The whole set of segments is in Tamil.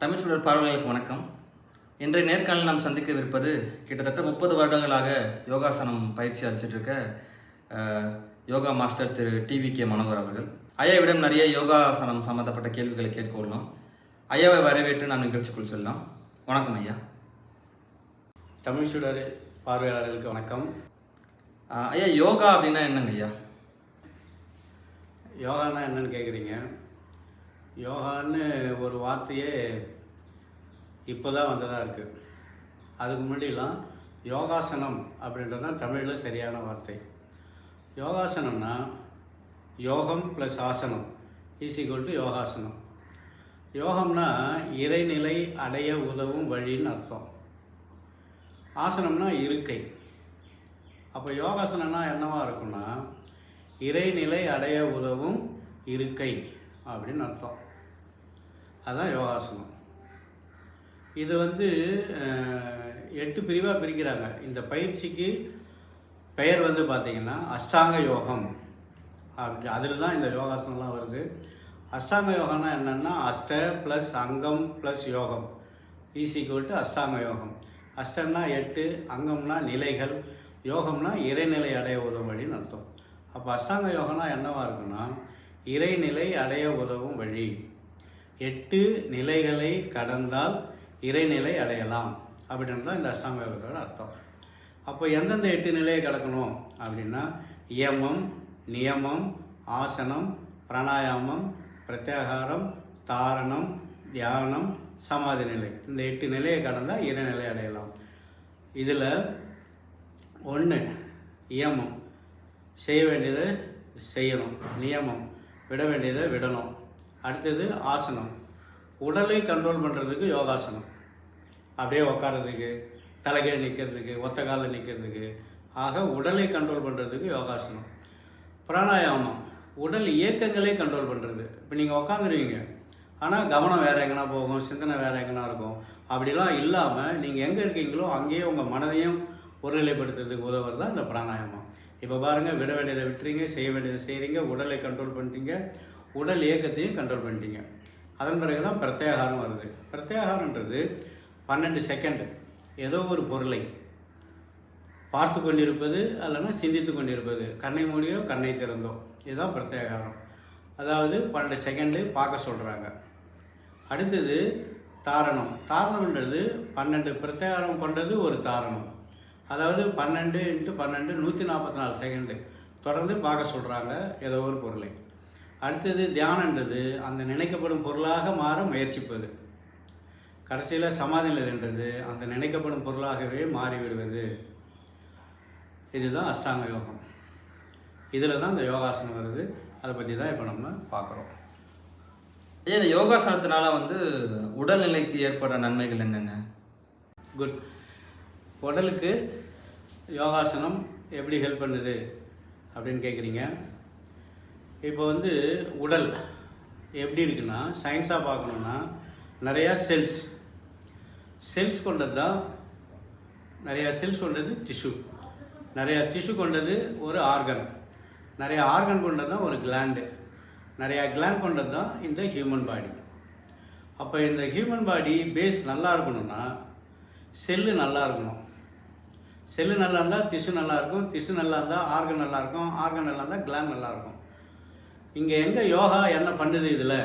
தமிழ் சூழல் பார்வையாளர்களுக்கு வணக்கம். இன்றைய நேர்காணல் நாம் சந்திக்கவிருப்பது கிட்டத்தட்ட முப்பது வருடங்களாக யோகாசனம் பயிற்சி அளிச்சிட்டு இருக்க அஹ், yoga master Thiru TV K Manohar அவர்கள். ஐயாவிடம் நிறைய யோகாசனம் சம்பந்தப்பட்ட கேள்விகளை கேட்க உள்ளோம் ஐயாவை வரவேற்று நாம் நிகழ்ச்சிக்குள் செல்லலாம். வணக்கம் ஐயா. தமிழ் சுடர் பார்வையாளர்களுக்கு வணக்கம். ஐயா யோகா அப்படின்னா என்னங்க ஐயா? யோகான்னா என்னன்னு கேட்குறீங்க யோகான்னு ஒரு வார்த்தையே இப்போ தான் வந்ததாக இருக்குது அதுக்கு முன்னாடிலாம் யோகாசனம் அப்படின்றது தான் தமிழில் சரியான வார்த்தை. யோகாசனம்னா யோகம் ப்ளஸ் ஆசனம் இஸ் ஈக்குவல் டு யோகாசனம். யோகம்னா இறைநிலை அடைய உதவும் வழின்னு அர்த்தம். ஆசனம்னா இருக்கை. அப்போ யோகாசனம்னா என்னவாக இருக்கும்னா இறைநிலை அடைய உதவும் இருக்கை. அப்படின்னு அர்த்தம். அதுதான் யோகாசனம். இது வந்து எட்டு பிரிவாக பிரிக்கிறாங்க. இந்த பயிற்சிக்கு பெயர் வந்து பார்த்திங்கன்னா அஷ்டாங்க யோகம். அப்படி அதில் தான் இந்த யோகாசனம்லாம் வருது. அஷ்டாங்க யோகம்னா என்னென்னா அஷ்ட ப்ளஸ் அங்கம் ப்ளஸ் யோகம். ஈஸ் டு அஷ்டாங்க யோகம். அஷ்டம்னா எட்டு அங்கம்னா நிலைகள். யோகம்னா இறைநிலை அடைய உதவும் வழின்னு அர்த்தம். அப்போ அஷ்டாங்க யோகம்னா என்னவாக இருக்குன்னா இறைநிலை அடைய உதவும் வழி. எட்டு நிலைகளை கடந்தால் இறைநிலை அடையலாம். அப்படின்றது தான் இந்த அஷ்டாங்க யோகத்தோட அர்த்தம். அப்போ எந்தெந்த எட்டு நிலையை கடக்கணும்? அப்படின்னா இயமம் நியமம் ஆசனம் பிராணாயாமம் பிரத்யாகாரம் தாரணம் தியானம் சமாதி நிலை. இந்த எட்டு நிலையை கடந்தால் இறைநிலை அடையலாம். இதில் ஒன்று இயமம் செய்ய வேண்டியதை செய்யணும். நியமம். விட வேண்டியதை விடணும். அடுத்தது ஆசனம். உடலை கண்ட்ரோல் பண்ணுறதுக்கு யோகாசனம். அப்படியே உக்காரதுக்கு தலைகை நிற்கிறதுக்கு ஒத்த காலில் நிற்கிறதுக்கு ஆக உடலை கண்ட்ரோல் பண்ணுறதுக்கு யோகாசனம். பிராணாயாமம். உடல் இயக்கங்களே கண்ட்ரோல் பண்ணுறது இப்போ நீங்கள் உக்காந்துருவீங்க. ஆனால் கவனம் வேறு எங்கன்னா போகும் சிந்தனை வேறு எங்கன்னா இருக்கும். அப்படிலாம் இல்லாமல் நீங்கள் எங்கே இருக்கீங்களோ அங்கேயே உங்கள் மனதையும் ஒருநிலைப்படுத்துறதுக்கு உதவுறது தான் இந்த பிராணாயாமம். இப்போ பாருங்கள் விட வேண்டியதை விட்டுறீங்க செய்ய வேண்டியதை செய்கிறீங்க உடலை கண்ட்ரோல் பண்ணிட்டீங்க உடல் இயக்கத்தையும் கண்ட்ரோல் பண்ணிட்டீங்க. அதன் பிறகு தான் பிரத்யாகாரம் வருது. பிரத்யாகாரன்றது பன்னெண்டு செகண்டு ஏதோ ஒரு பொருளை பார்த்து கொண்டிருப்பது அல்லைன்னா சிந்தித்து கொண்டிருப்பது. கண்ணை மூடியோ கண்ணை திறந்தோ. இதுதான் பிரத்யாகாரம். அதாவது பன்னெண்டு செகண்டு பார்க்க சொல்கிறாங்க அடுத்தது தாரணம். தாரணம்ன்றது பன்னெண்டு பிரத்யாகாரம் கொண்டது ஒரு தாரணம். அதாவது பன்னெண்டு இன்ட்டு பன்னெண்டு நூற்றி நாற்பத்தி நாலு செகண்டு தொடர்ந்து பார்க்க சொல்கிறாங்க ஏதோ ஒரு பொருளை. அடுத்தது தியானன்றது அந்த நினைக்கப்படும் பொருளாக மாற முயற்சிப்பது. கடைசியில் சமாதி நிலைன்றது அந்த நினைக்கப்படும் பொருளாகவே மாறிவிடுவது. இதுதான் அஷ்டாங்க யோகம். இதில் தான் இந்த யோகாசனம் வருது. அதை பற்றி தான் இப்போ நம்ம பார்க்குறோம். ஐயா இந்த யோகாசனத்தினால வந்து உடல்நிலைக்கு ஏற்படுற நன்மைகள் என்னென்ன? குட் உடலுக்கு யோகாசனம் எப்படி ஹெல்ப் பண்ணுது அப்படின்னு கேட்குறீங்க இப்போ வந்து உடல் எப்படி இருக்குன்னா சயின்ஸாக பார்க்கணுன்னா நிறையா செல்ஸ் செல்ஸ் கொண்டது தான் நிறையா செல்ஸ் கொண்டது டிஷ்யூ நிறையா டிஷ்யூ கொண்டது ஒரு ஆர்கன் நிறையா ஆர்கன் கொண்டது தான் ஒரு கிளாண்டு நிறையா கிளாண்ட் கொண்டது தான் இந்த ஹியூமன் பாடி அப்போ இந்த ஹியூமன் பாடி பேஸ் நல்லா இருக்கணும்னா செல்லு நல்லா இருக்கணும். செல்லு நல்லா இருந்தால் திசு நல்லா இருக்கும் திசு நல்லா இருந்தால் ஆர்கன் நல்லா இருக்கும் ஆர்கன் நல்லா இருந்தால் கிளாண்ட் நல்லா இருக்கும் இங்கே எங்கே யோகா என்ன பண்ணுது இதில்?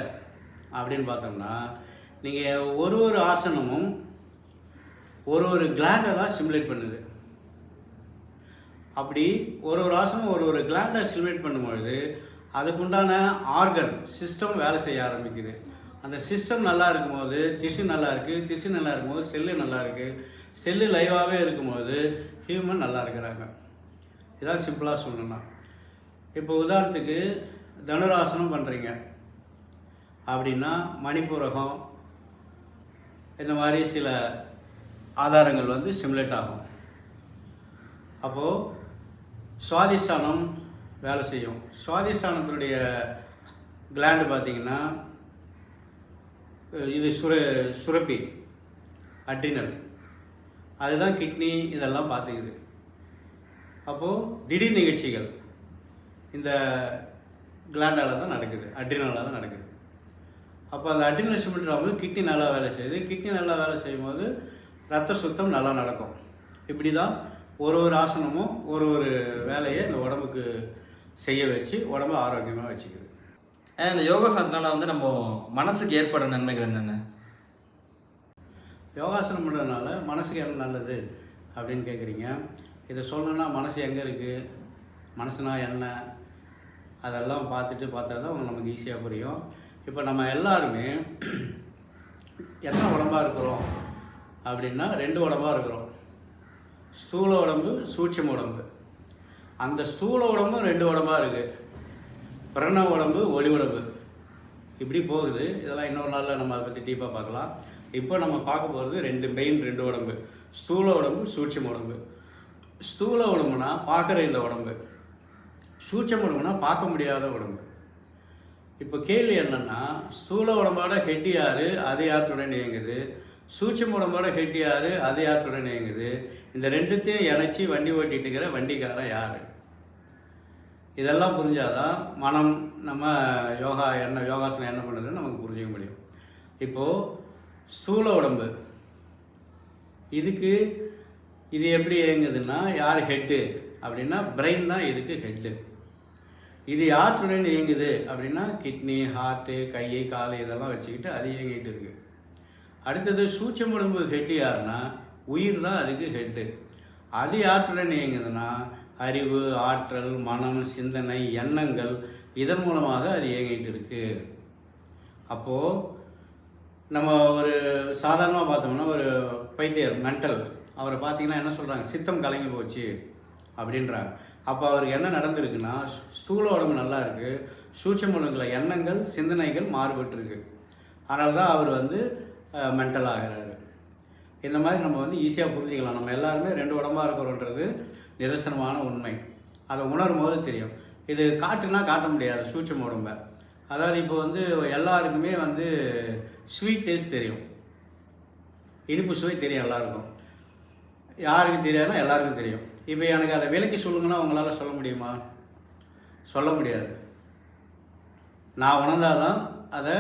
அப்படின்னு பார்த்தோம்னா நீங்கள் ஒரு ஒரு ஆசனமும் ஒரு ஒரு கிளாண்டை தான் சிமுலேட் பண்ணுது. அப்படி ஒரு ஒரு ஆசனம் ஒரு ஒரு கிளாண்டை சிமுலேட் பண்ணும்பொழுது அதுக்குண்டான ஆர்கன் சிஸ்டம் வேலை செய்ய ஆரம்பிக்குது. அந்த சிஸ்டம் நல்லா இருக்கும்போது திசு நல்லா இருக்குது திசு நல்லா இருக்கும்போது செல்லு நல்லா இருக்குது செல்லு லைவாகவே இருக்கும்போது ஹியூமன் நல்லா இருக்கிறாங்க. இதான் சிம்பிளாக சொல்லணும்னா. இப்போ உதாரணத்துக்கு தனுராசனம் பண்ணுறீங்க அப்படின்னா மணிப்புரகம் இந்த மாதிரி சில ஆதாரங்கள் வந்து சிமுலேட் ஆகும். அப்போது சுவாதிஷ்டானம் வேலை செய்யும். சுவாதிஷ்டானத்தினுடைய கிளாண்டு பார்த்திங்கன்னா இது சுர சுரப்பி அட்ரினல் அதுதான் கிட்னி இதெல்லாம் பார்த்துக்குது. அப்போது திடீர் நிகழ்ச்சிகள். இந்த கிளாண்டால தான் நடக்குது அட்ரினால தான் நடக்குது. அப்போ அந்த அட்ரினல் ஸ்டிமுலேட்டர் ஆகும்போது கிட்னி நல்லா வேலை செய்யுது. கிட்னி நல்லா வேலை செய்யும்போது ரத்த சுத்தம் நல்லா நடக்கும். இப்படி தான் ஒரு ஒரு ஆசனமும் ஒரு ஒரு வேலையை இந்த உடம்புக்கு செய்ய வச்சு உடம்பு ஆரோக்கியமாக வச்சுக்குது. ஏன் இந்த யோகாசனத்தினால வந்து நம்ம மனசுக்கு ஏற்படும் நன்மைகள் என்னென்ன? யோகாசனம் பண்ணுறதுனால மனசுக்கு என்ன நல்லது அப்படின்னு கேட்குறீங்க இதை சொல்லணும்னா மனசு எங்கே இருக்குது மனசுனா என்ன? அதெல்லாம் பார்த்துட்டு பார்த்தா தான் நமக்கு ஈஸியாக புரியும். இப்போ நம்ம எல்லாருமே எத்தனை உடம்பாக இருக்கிறோம் அப்படின்னா ரெண்டு உடம்பாக இருக்கிறோம். ஸ்தூல உடம்பு சூட்சம உடம்பு. அந்த ஸ்தூல உடம்பும் ரெண்டு உடம்பாக இருக்குது பிரண உடம்பு ஒளி உடம்பு. இப்படி போகுது. இதெல்லாம் இன்னொரு நாளில் நம்ம அதை பற்றி டீப்பாக பார்க்கலாம். இப்போ நம்ம பார்க்க போகிறது ரெண்டு மெயின் ரெண்டு உடம்பு. ஸ்தூல உடம்பு சூட்சம் உடம்பு. ஸ்தூல உடம்புனா பார்க்குற இந்த உடம்பு. சூட்சம் உடம்புனா பார்க்க முடியாத உடம்பு. இப்போ கேள்வி என்னென்னா ஸ்தூல உடம்போட ஹெட் யாரு? அது யாத்துடன் இயங்குது? சூட்சம் உடம்போட ஹெட் யாரு? அது யாத்துடன் இயங்குது? இந்த ரெண்டுத்தையும் இணைச்சி வண்டி ஓட்டிகிட்டு இருக்கிற வண்டிக்காரன் யார்? இதெல்லாம் புரிஞ்சாதான் மனம் நம்ம யோகா என்ன யோகாசனம் என்ன பண்ணுறதுன்னு நமக்கு புரிஞ்சுக்க முடியும். இப்போது ஸ்தூல உடம்பு. இதுக்கு இது எப்படி இயங்குதுன்னா யார் ஹெட்டு அப்படின்னா பிரெயின் தான் இதுக்கு ஹெட்டு இது யாருடன் இயங்குது அப்படின்னா கிட்னி ஹார்ட்டு கை கால் இதெல்லாம் வச்சுக்கிட்டு அது இயங்கிட்டு இருக்கு. அடுத்தது சூட்சம் உடம்பு ஹெட்டு யாருன்னா உயிர் தான் அதுக்கு ஹெட்டு அது யாருடன் இயங்குதுன்னா அறிவு ஆற்றல் மனம் சிந்தனை எண்ணங்கள் இதன் மூலமாக அது இயங்கிட்டு இருக்குது அப்போது நம்ம ஒரு சாதாரணமாக பார்த்தோம்னா ஒரு பைத்தியர் மென்டல் அவரை பார்த்தீங்கன்னா என்ன சொல்கிறாங்க சித்தம் கலங்கி போச்சு அப்படின்றாங்க. அப்போ அவருக்கு என்ன நடந்திருக்குன்னா ஸ்தூல உடம்பு நல்லா இருக்குது சூட்சம் உடம்புல எண்ணங்கள் சிந்தனைகள் மாறுபட்டிருக்கு. அதனால தான் அவர் வந்து மென்டல் ஆகிறாரு. இந்த மாதிரி நம்ம வந்து ஈஸியாக புரிஞ்சுக்கலாம். நம்ம எல்லாருமே ரெண்டு உடம்பாக இருக்கிறோன்றது நிதர்சனமான உண்மை. அதை உணரும் போது தெரியும். இது காட்டுனா காட்ட முடியாது சூட்சம் உடம்பை. அதாவது இப்போ வந்து எல்லாருக்குமே வந்து ஸ்வீட் டேஸ்ட் தெரியும். இனிப்பு சுவை தெரியும் எல்லாருக்கும். யாருக்கு தெரியாதுன்னா எல்லாருக்கும் தெரியும். இப்போ எனக்கு அதை விலைக்கு சொல்லுங்கன்னா உங்களால் சொல்ல முடியுமா? சொல்ல முடியாது. நான் உணர்ந்தாதான் அதை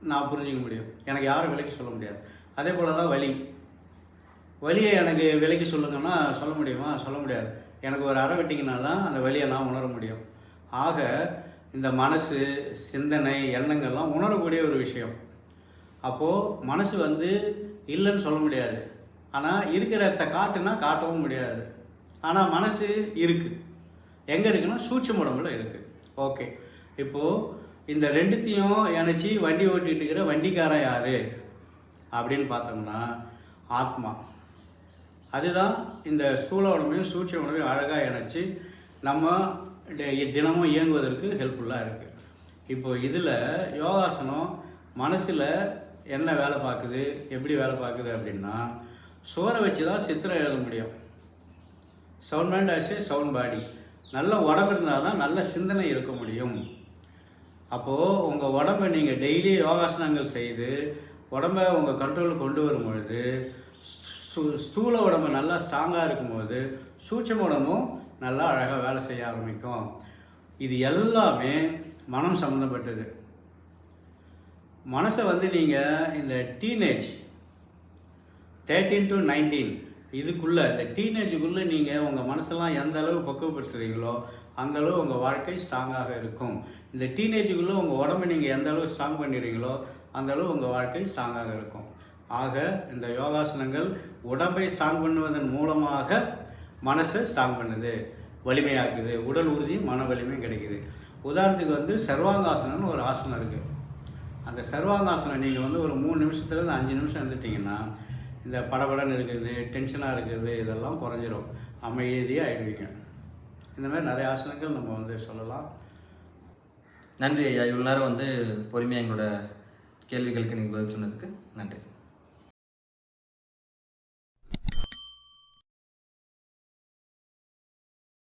நான் புரிஞ்சிக்க முடியும். எனக்கு யாரும் விலைக்கு சொல்ல முடியாது. அதே போல் தான் வலி. வலியை எனக்கு விலைக்கு சொல்லுங்கன்னா சொல்ல முடியுமா? சொல்ல முடியாது. எனக்கு ஒரு அறை வெட்டிங்கன்னா தான் அந்த வலியை நான் உணர முடியும். ஆக இந்த மனசு சிந்தனை எண்ணங்கள்லாம் உணரக்கூடிய ஒரு விஷயம். அப்போது மனசு வந்து இல்லைன்னு சொல்ல முடியாது. ஆனால் இருக்கிற இடத்த காட்டுனா காட்டவும் முடியாது. ஆனால் மனசு இருக்குது எங்கே இருக்குன்னா சூட்சம் உடம்புல இருக்குது ஓகே. இப்போது இந்த ரெண்டுத்தையும் இணைச்சி வண்டி ஓட்டிகிட்டு இருக்கிற வண்டிக்காரன் யார்? அப்படின்னு பார்த்தோம்னா ஆத்மா. அதுதான் இந்த ஸ்தூல உடம்பையும் சூட்ச உடம்பையும் அழகாக இணைச்சி நம்ம தினமும் இயங்குவதற்கு ஹெல்ப்ஃபுல்லாக இருக்குது இப்போது இதில் யோகாசனம் மனசில் என்ன வேலை பார்க்குது எப்படி வேலை பார்க்குது அப்படின்னா சுவரை வச்சு தான் சித்திரம் எழுத முடியும். Sound mind as a sound body நல்ல உடம்பு இருந்தால் தான் நல்ல சிந்தனை இருக்க முடியும். அப்போது உங்கள் உடம்பை நீங்கள் டெய்லி யோகாசனங்கள் செய்து உடம்பை உங்கள் கண்ட்ரோலுக்கு கொண்டு வரும் பொழுது ஸ்தூல உடம்பு நல்லா ஸ்ட்ராங்காக இருக்கும்போது சூட்சம் உடம்பும் நல்லா அழகாக வேலை செய்ய ஆரம்பிக்கும். இது எல்லாமே மனம் சம்மந்தப்பட்டது மனசை வந்து நீங்கள் இந்த டீனேஜ் தேர்ட்டீன் டு நைன்டீன் இதுக்குள்ளே இந்த டீனேஜுக்குள்ளே நீங்கள் உங்கள் மனசெல்லாம் எந்த அளவு பக்குவப்படுத்துகிறீங்களோ அந்த அளவு உங்கள் வாழ்க்கை ஸ்ட்ராங்காக இருக்கும். இந்த டீனேஜுக்குள்ளே உங்கள் உடம்பை நீங்கள் எந்த அளவு ஸ்ட்ராங் பண்ணுறீங்களோ அந்த அளவு உங்கள் வாழ்க்கை ஸ்ட்ராங்காக இருக்கும். ஆக இந்த யோகாசனங்கள் உடம்பை ஸ்ட்ராங் பண்ணுவதன் மூலமாக மனசை ஸ்ட்ராங் பண்ணுது வலிமையாக்குது உடல் உறுதியும் மன வலிமையும் கிடைக்குது. உதாரணத்துக்கு வந்து சர்வாங்காசனம்னு ஒரு ஆசனம் இருக்குது அந்த சர்வாங்காசனம் நீங்கள் வந்து ஒரு மூணு நிமிஷத்துலேருந்து அஞ்சு நிமிஷம் இருந்துட்டிங்கன்னா இந்த படபடன்னு இருக்குது டென்ஷனாக இருக்குது இதெல்லாம் குறைஞ்சிரும். அமைதியாக ஆயிடுவீங்க. இந்த மாதிரி நிறைய ஆசனங்கள் நம்ம வந்து சொல்லலாம். நன்றி ஐயா. இவ்வளோ நேரம் வந்து பொறுமையாக எங்களோட கேள்விகளுக்கு நீங்கள் பதில் சொன்னதுக்கு நன்றி.